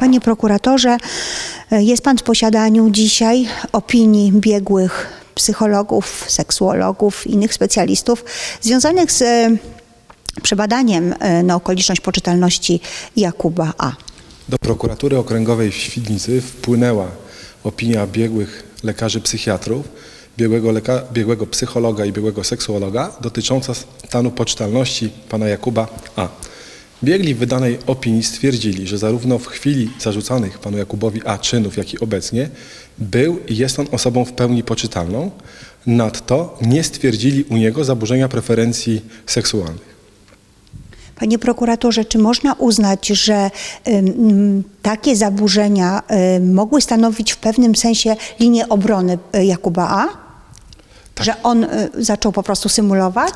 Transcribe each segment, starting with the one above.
Panie prokuratorze, jest pan w posiadaniu dzisiaj opinii biegłych psychologów, seksuologów, innych specjalistów związanych z e, przebadaniem e, na okoliczność poczytalności Jakuba A. Do prokuratury okręgowej w Świdnicy wpłynęła opinia biegłych lekarzy psychiatrów, biegłego, leka, biegłego psychologa i biegłego seksuologa dotycząca stanu poczytalności pana Jakuba A. Biegli w wydanej opinii stwierdzili, że zarówno w chwili zarzucanych panu Jakubowi A czynów, jak i obecnie był i jest on osobą w pełni poczytalną. Nadto nie stwierdzili u niego zaburzenia preferencji seksualnych. Panie prokuratorze, czy można uznać, że ym, takie zaburzenia ym, mogły stanowić w pewnym sensie linię obrony y, Jakuba A? Że on y, zaczął po prostu symulować?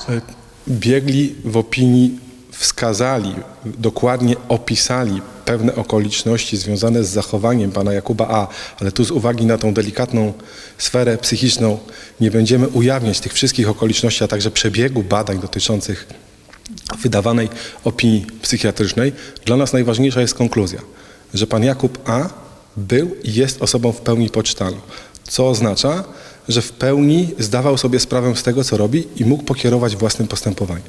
Biegli w opinii wskazali, dokładnie opisali pewne okoliczności związane z zachowaniem pana Jakuba A., ale tu z uwagi na tą delikatną sferę psychiczną nie będziemy ujawniać tych wszystkich okoliczności, a także przebiegu badań dotyczących wydawanej opinii psychiatrycznej. Dla nas najważniejsza jest konkluzja, że pan Jakub A. był i jest osobą w pełni poczytalną, co oznacza, że w pełni zdawał sobie sprawę z tego, co robi i mógł pokierować własnym postępowaniem.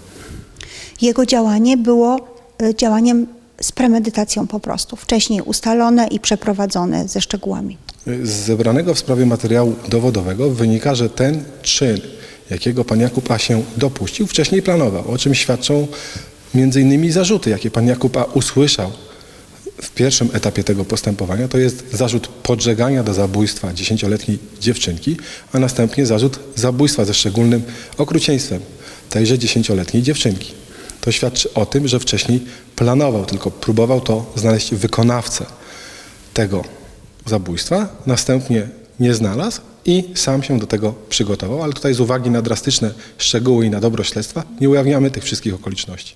Jego działanie było y, działaniem z premedytacją po prostu, wcześniej ustalone i przeprowadzone ze szczegółami. Z zebranego w sprawie materiału dowodowego wynika, że ten czyn, jakiego pan Jakub A. się dopuścił, wcześniej planował, o czym świadczą innymi zarzuty, jakie pan Jakub A. usłyszał w pierwszym etapie tego postępowania. To jest zarzut podżegania do zabójstwa dziesięcioletniej dziewczynki, a następnie zarzut zabójstwa ze szczególnym okrucieństwem tejże dziesięcioletniej dziewczynki. To świadczy o tym, że wcześniej planował, tylko próbował to znaleźć wykonawcę tego zabójstwa, następnie nie znalazł i sam się do tego przygotował, ale tutaj z uwagi na drastyczne szczegóły i na dobro śledztwa nie ujawniamy tych wszystkich okoliczności.